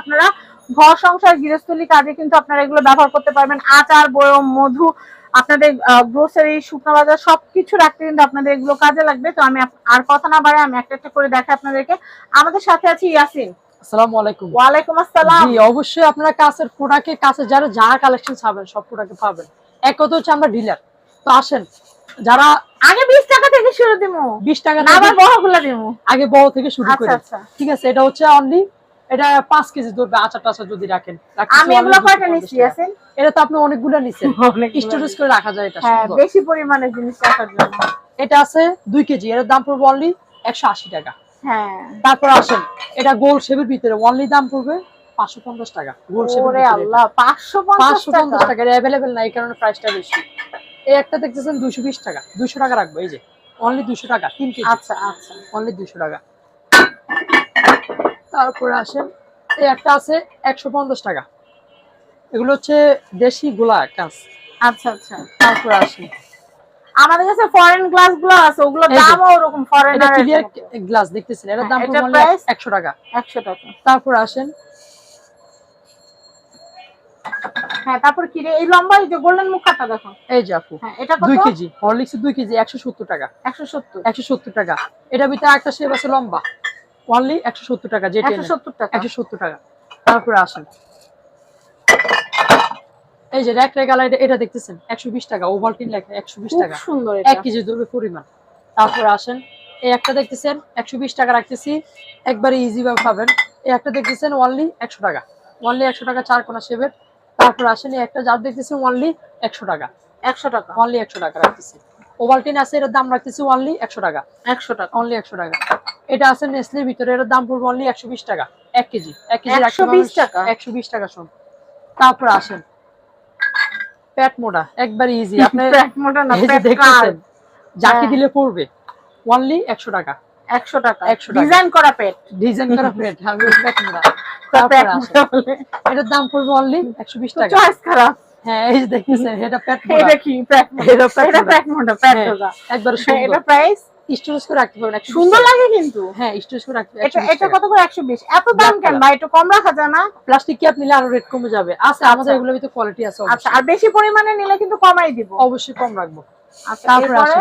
আপনারা ঘর সংসার, গৃহস্থলী কাজে কিন্তু আপনারা এগুলো ব্যবহার করতে পারবেন। আচার, বয়ম, মধু, আপনাদের গ্রোসারি শুকনো বাজার, সবকিছু রাখতে কিন্তু আপনাদের এগুলো কাজে লাগবে। তো আমি আর কথা না বাড়ে আমি একটা একটা করে দেখাই আপনাদেরকে। আমাদের সাথে আছে ইয়াসিন। আসসালামু আলাইকুম। ওয়ালাইকুম আসসালাম। জি অবশ্যই আপনারা কাছের প্রোডাক্টে কাছে যারা যা কালেকশন পাবেন সব প্রোডাক্ট পাবেন। এক কথা হচ্ছে আমরা ডিলার তো আসেন যারা আগে বিশ টাকা থেকে শুরু দিমু। বিশ টাকা না আবার বড়গুলো দিমু। আগে বড় থেকে শুরু আচ্ছা করি। আচ্ছা। ঠিক আছে এটা হচ্ছে অনলি এটা পাঁচ কেজি ধরবে আচার টাচার যদি রাখেন। আমি এগুলো কয়টা 250 নিচ্ছি এটা তো আপনি অনেকগুলো নিছেন। স্টোরেজ করে রাখা যায় এটা হ্যাঁ বেশি পরিমাণে জিনিস রাখার জন্য। এটা আছে দুই কেজি এর দাম পড়বে অনলি একশো আশি টাকা। হ্যাঁ। তারপর আসেন এটা গোল শেপের ভিতরে অনলি দাম পড়বে পাঁচশো পঞ্চাশ টাকা গোল শেপের আল্লাহ পাঁচশো পাঁচশো পঞ্চাশ টাকা? অ্যাভেলেবেল না এই কারণে প্রাইসটা বেশি। এই একটা দেখতেছেন দুশো বিশ টাকা দুশো টাকা রাখব এই যে অনলি দুশো টাকা তিন কেজি। আচ্ছা আচ্ছা। অনলি দুশো টাকা। তারপরে আসেন এই একটা আছে একশো পঞ্চাশ টাকা। এগুলো হচ্ছে দেশি গোলা কাঁচ আচ্ছা আচ্ছা। তারপরে আসেন। আমাদের কাছে ফরেন গ্লাসগুলো আছে ওগুলো দামও ওরকম এটা ক্লিয়ার গ্লাস দেখতেছেন এটার দাম হ্যাঁ, পড়বে এটার একশো টাকা। একশো টাকা। তারপর আসেন। হ্যাঁ তারপর কি রে? এই লম্বা এই যে গোল্ডেন মুখাটা দেখো। এই যে আপু হ্যাঁ এটা কত? দুই কেজি হরলিক্স দুই কেজি একশো সত্তর টাকা। একশো সত্তর। একশো সত্তর টাকা। এটার ভিতরে একটা শেপ আছে লম্বা। অনলি একশো সত্তর টাকা যেটা একশো সত্তর টাকা। একশো সত্তর টাকা। তারপরে আসেন। এই যে র্যাক রেগালা এটা দেখতেছেন? একশো বিশ টাকা ওভালটিন লেখা একশো বিশ খুব টাকা। সুন্দর এক কেজি ধরবে পরিমাণ। তারপরে আসেন এই একটা দেখতেছেন একশো বিশ টাকা রাখতেছি একবারে ইজি ভাবে পাবেন। এই একটা দেখতেছেন অনলি একশো টাকা। অনলি একশো টাকা চার কোনা শেপের তারপর আসেন এই একটা যার দেখতেছি অনলি একশো টাকা। একশো টাকা। অনলি একশো টাকা রাখতেছি। ওভালটিন আছে এটার দাম রাখতেছি অনলি একশো টাকা। একশো টাকা। অনলি একশো টাকা। এটা আছে নেসলের ভিতরে এটার দাম পড়বে অনলি একশো বিশ টাকা। এক কেজি। এক কেজি 120 টাকা? একশো বিশ টাকা শোন তারপর আসেন প্যাট মোটা একবার ইজি আপনি প্যাট মোটা না প্যাট দেখতেছেন যাকে হ্যাঁ। দিলে পড়বে অনলি একশো টাকা। একশো টাকা। 100 টাকা। ডিজাইন করা পেট ডিজাইন করা প্যাট আমি প্যাট মোটা এটার দাম পড়বে অনলি একশো বিশ টাকা। চয়েস খারাপ। হ্যাঁ এই দেখেছেন এটা প্যাট মোটা এটা কি? প্যাক এটা প্যাট মোটা। প্যাক মোটা প্যাক হ্যাঁ, একবার হ্যাঁ, এটা প্রাইস স্টোরেজ করে রাখতে পারবেন সুন্দর লাগে কিন্তু। হ্যাঁ স্টোরেজ করে রাখতে এটা এটা কত করে? একশো বিশ। এত দাম কেন। ভাই একটু কম রাখা যায় না? প্লাস্টিক ক্যাপ নিলে আরও রেট কমে যাবে। আছে আমাদের আচ্ছা। এগুলোর ভিতরে কোয়ালিটি আছে আচ্ছা আর বেশি পরিমাণে নিলে কিন্তু কমাই দিব। অবশ্যই কম রাখব। আচ্ছা তারপরে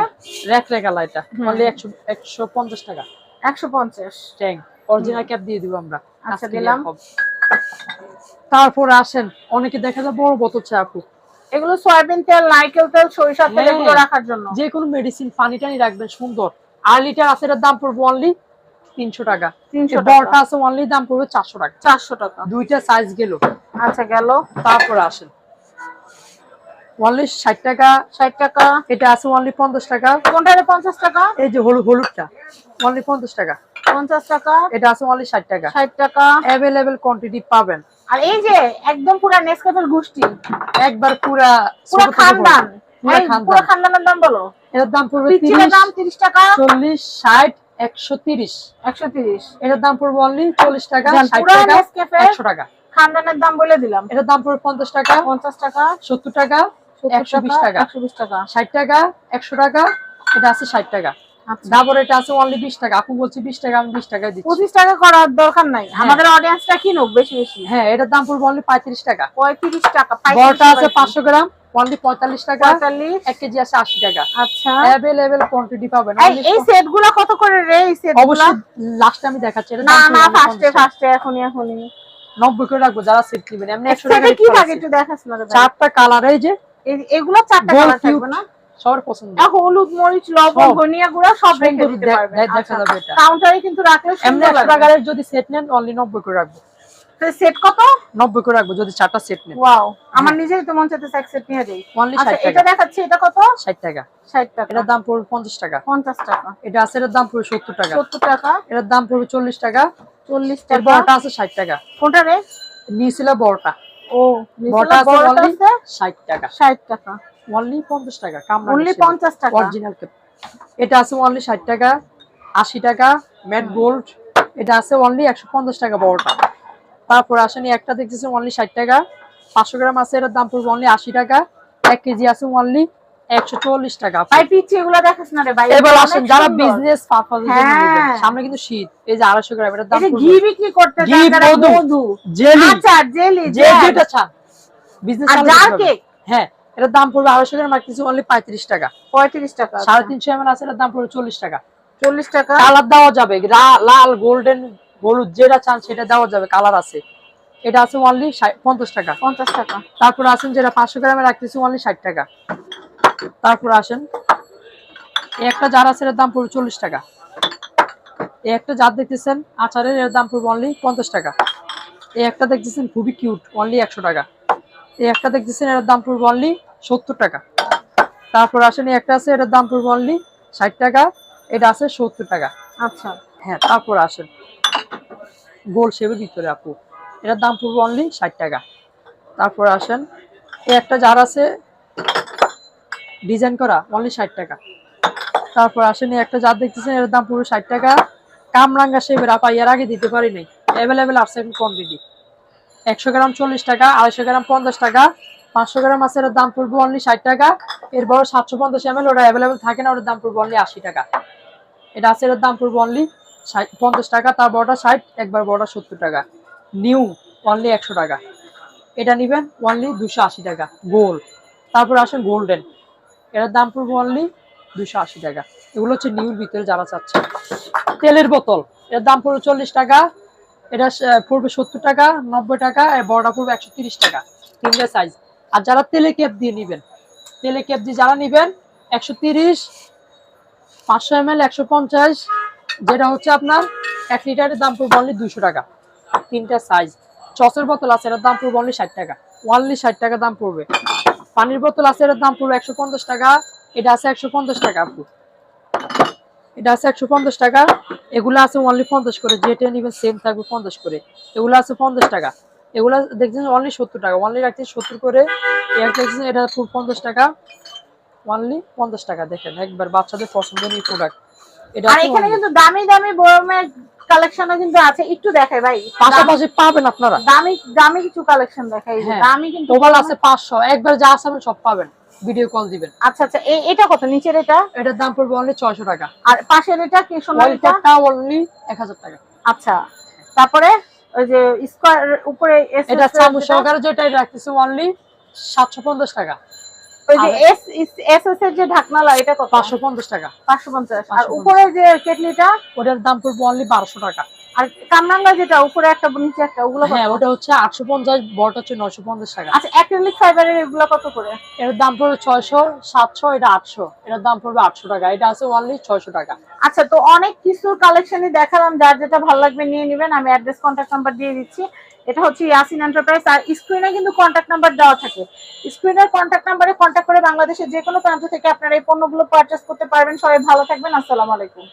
র্যাক রেগালা এটা। অনলি টাকা। ট্যাং অরিজিনাল ক্যাপ দিয়ে দিব আমরা। আচ্ছা, দিলাম। তারপর আসেন অনেকে দেখা যায় বড় বোতল চা আপু। এগুলো সয়াবিন তেল নারকেল তেল সরিষার তেল হ্যাঁ। এগুলো রাখার জন্য। যে কোনো মেডিসিন পানি টানি রাখবেন সুন্দর। আর লিটার আছে এটার দাম পড়বে অনলি তিনশো টাকা। তিনশো বড়টা আছে অনলি দাম পড়বে চারশো টাকা। চারশো টাকা। দুইটা সাইজ গেল। আচ্ছা গেল। তারপর আসেন। অনলি ষাট টাকা। ষাট টাকা। এটা আছে অনলি পঞ্চাশ টাকা। কোনটারে পঞ্চাশ টাকা? এই যে হলুদ হলুদটা। অনলি পঞ্চাশ টাকা। পঞ্চাশ টাকা। এটা আছে অনলি ষাট টাকা। ষাট টাকা। অ্যাভেলেবেল কোয়ান্টিটি পাবেন। আর এই যে একদম পুরা নেসকাফের গোষ্ঠী একবার পুরা পুরো খানদান। পুরা খানদানের দাম বলো। এটার দাম পড়বে দাম তিরিশ টাকা। চল্লিশ ষাট একশো তিরিশ। একশো তিরিশ। এটার দাম পড়বে অনলি চল্লিশ টাকা যান, ষাট পুরা টাকা নেসক্যাফে একশো টাকা। খানদানের দাম বলে দিলাম। এটার দাম পড়বে পঞ্চাশ টাকা পঞ্চাশ টাকা সত্তর টাকা একশো বিশ টাকা। একশো বিশ টাকা। ষাট টাকা একশো টাকা এটা আছে ষাট টাকা। ডাবর এটা আছে অনলি বিশ টাকা। আপু বলছি বিশ টাকা আমি বিশ টাকা দিচ্ছি। পঁচিশ টাকা করার দরকার নাই। হ্যাঁ। আমাদের অডিয়েন্সটা কিনুক বেশি বেশি? হ্যাঁ এটার দাম পড়বে অনলি পঁয়ত্রিশ টাকা। পঁয়ত্রিশ টাকা বড়টা আছে পাঁচশো গ্রাম অনলি পঁয়তাল্লিশ টাকা। পঁয়তাল্লিশ। এক কেজি আছে আশি টাকা। আচ্ছা। অ্যাভেলেবেল কোয়ান্টিটি পাবেন। এই এই সেটগুলো কত করে রে? এই সেট অবশ্যই লাস্ট আমি দেখাচ্ছি। এটা না না পড়বে ফার্স্টে 50 টাকা। ফার্স্টে এখনই এখনই। নব্বই করে রাখব যারা সেট নেবেন। এমনি একশো টাকা কি থাকে একটু দেখাস না চারটা কালার এই যে এগুলো চারটা কালার থাকবে না? সবার পছন্দ। হলুদ মরিচ লবণ ধনিয়া গুঁড়া সব রেখে দিতে পারবেন দেখা যাবে এটা। কাউন্টারে কিন্তু রাখলে এমনি টাকার যদি সেট নেন অনলি নব্বই করে রাখব। সেট কত? নব্বই করে রাখব যদি চারটা সেট নেন। ওয়াও আমার নিজেরই তো মন চাইতেছে এক সেট নিয়ে যাই অনলি আচ্ছা ষাট এটা দেখাচ্ছি এটা কত? ষাট টাকা। 60 টাকা। এটার দাম পড়বে পঞ্চাশ টাকা। পঞ্চাশ টাকা। এটা আছে এটার দাম পড়বে সত্তর টাকা। 70 টাকা। এটার দাম পড়বে চল্লিশ টাকা। চল্লিশ এর টাকা। বড়টা আছে ষাট টাকা। কোনটা রে? নিয়েছিল বড়টা। ও বড়টা আছে আছে? ষাট টাকা। 60 টাকা। অনলি পঞ্চাশ টাকা কামরা অনলি 50 টাকা? অরিজিনাল এটা আছে অনলি ষাট টাকা আশি টাকা ম্যাট গোল্ড এটা আছে অনলি একশো পঞ্চাশ টাকা বড়টা। তারপর আসেন একটা দেখতেছি অনলি ষাট টাকা। পাঁচশো গ্রাম আছে এটার দাম পড়বে অনলি আশি টাকা। এক কেজি আছে অনলি একশো চল্লিশ টাকা। ভাই পিচ্ছি এগুলো দেখাস না রে ভাই এবার আসেন যারা বিজনেস পারপাসের হ্যাঁ। নেবেন। সামনে কিন্তু শীত এই যে আড়াইশো গ্রাম এটার দাম ঘি বিক্রি করতে যারা মধু, মধু। জেলি। আচার জেলি যে যেটা চান বিজনেস আর জার কেক হ্যাঁ। এটার দাম পড়বে আড়াইশো গ্রাম আর কিছু অনলি পঁয়ত্রিশ টাকা। পঁয়ত্রিশ টাকা সাড়ে তিনশো এমএল আছে এটার দাম পড়বে চল্লিশ টাকা। চল্লিশ টাকা? কালার দেওয়া যাবে লাল গোল্ডেন হলুদ যেটা চান সেটা দেওয়া যাবে কালার আছে। এটা আছে অনলি পঞ্চাশ টাকা। পঞ্চাশ টাকা। তারপর আসেন যেটা পাঁচশো গ্রামের গ্রামে রাখতেছি অনলি ষাট টাকা। তারপর আসেন এই একটা জার আছে এর দাম পড়বে চল্লিশ টাকা। এই একটা জার দেখতেছেন আচারের এর দাম পড়বে অনলি পঞ্চাশ টাকা। এই একটা দেখতেছেন খুবই কিউট অনলি একশো টাকা। এই একটা দেখতেছেন এর দাম পড়বে অনলি সত্তর টাকা। তারপর আসেন এই একটা আছে এটার দাম পড়বে অনলি ষাট টাকা এটা আছে সত্তর টাকা। আচ্ছা। হ্যাঁ তারপর আসেন। গোল শেপের ভিতরে আপু। এটার দাম পড়বে অনলি ষাট টাকা। তারপর আসেন এই একটা জার আছে ডিজাইন করা অনলি ষাট টাকা। তারপর আসেন একটা জার দেখতেছেন এর দাম পুরো ষাট টাকা। কামরাঙ্গা শেপের আপা এর আগে দিতে পারি নাই। অ্যাভেলেবেল আছে এখন কোয়ান্টিটি একশো গ্রাম চল্লিশ টাকা, আড়াইশো গ্রাম পঞ্চাশ টাকা, পাঁচশো গ্রাম আছে এর দাম পড়বে অনলি ষাট টাকা। এরপর সাতশো পঞ্চাশ এম এল ওটা অ্যাভেলেবেল থাকে না, ওটার দাম পড়বে অনলি আশি টাকা। এটা আছে এর দাম পড়বে অনলি পঞ্চাশ টাকা, তার বড়টা ষাট, একবার বড়টা সত্তর টাকা। নিউ অনলি একশো টাকা। এটা নিবেন অনলি দুশো আশি টাকা গোল তারপর আসেন গোল্ডেন এটার দাম পড়বে অনলি দুশো আশি টাকা। এগুলো হচ্ছে নিউর ভিতরে যারা চাচ্ছে তেলের বোতল এর দাম পড়বে চল্লিশ টাকা। এটা পড়বে সত্তর টাকা, নব্বই টাকা বড়টা পড়বে একশো তিরিশ টাকা, তিনটে সাইজ আর যারা তেলে ক্যাপ দিয়ে নিবেন তেলে ক্যাপ দিয়ে যারা নিবেন, একশো তিরিশ, পাঁচশো এম এল একশো পঞ্চাশ, যেটা হচ্ছে আপনার এক লিটারের দাম পড়বে অনলি দুশো টাকা, তিনটা সাইজ চসের বোতল আছে, এটার দাম পড়বে অনলি ষাট টাকা অনলি ষাট টাকা দাম পড়বে। পানির বোতল আছে, এটার দাম পড়বে একশো পঞ্চাশ টাকা, এটা আছে একশো পঞ্চাশ টাকা এটা আছে একশো পঞ্চাশ টাকা। এগুলো আছে অনলি পঞ্চাশ করে। যেটা নিবেন সেম থাকবে পঞ্চাশ করে। এগুলো আছে পঞ্চাশ টাকা। এগুলো দেখছেন অনলি সত্তর টাকা। অনলি রাখছি সত্তর করে। দেখছেন এটা পঞ্চাশ টাকা। অনলি পঞ্চাশ টাকা। দেখেন একবার বাচ্চাদের পছন্দ পছন্দের প্রোডাক্ট এটা এখানে কিন্তু দামি দামি কালেকশনও কিন্তু আছে। একটু দেখাই ভাই। পাশাপাশি পাবেন আপনারা। দামি দামি কিছু কালেকশন দেখাই। যে হ্যাঁ। দামি কিন্তু আছে পাঁচশো। একবার যা আসাবেন সব পাবেন। ভিডিও কল দিবেন। আচ্ছা আচ্ছা এটা কত? নিচের এটা? এটার দাম পড়বে অনলি ছয়শো টাকা। আর পাশের এটা কি সোনালিটা ওয়ালটা অনলি এক হাজার টাকা। আচ্ছা তারপরে ওই যে স্কোয়ার উপরে S এটা চামচ যেটা- সহকারে যেটা রাখতেছে অনলি সাতশো পঞ্চাশ টাকা। ওই যে এস এস এস এর যে ঢাকনালা এটা কত? পাঁচশো পঞ্চাশ টাকা। পাঁচশো পঞ্চাশ। আর উপরে যে কেটলিটা? ওটার দাম পড়বে অনলি বারোশো টাকা। আর কামরাঙ্গা যেটা উপরে একটা নিচে একটা ওগুলো হ্যাঁ ওটা হচ্ছে আটশো পঞ্চাশ বড়টা হচ্ছে নয়শো পঞ্চাশ টাকা। আচ্ছা অ্যাক্রিলিক ফাইবারের এগুলো কত করে? এটার দাম পড়বে ছয়শো সাতশো এটা আটশো। এটার দাম পড়বে আটশো টাকা। এটা আছে অনলি ছয়শো টাকা। আচ্ছা তো অনেক কিছুর কালেকশনই দেখালাম। যার যেটা ভালো লাগবে নিয়ে নেবেন। আমি অ্যাড্রেস কন্ট্যাক্ট নাম্বার দিয়ে দিচ্ছি। এটা হচ্ছে ইয়াসিন এন্টারপ্রাইজ আর স্ক্রিনে কিন্তু কন্ট্যাক্ট নাম্বার দেওয়া থাকে। স্ক্রিনের কন্ট্যাক্ট নাম্বারে কন্ট্যাক্ট করে বাংলাদেশের যে কোনো প্রান্ত থেকে আপনারা এই পণ্যগুলো পারচেস করতে পারবেন। সবাই ভালো থাকবেন। আসসালামু আলাইকুম।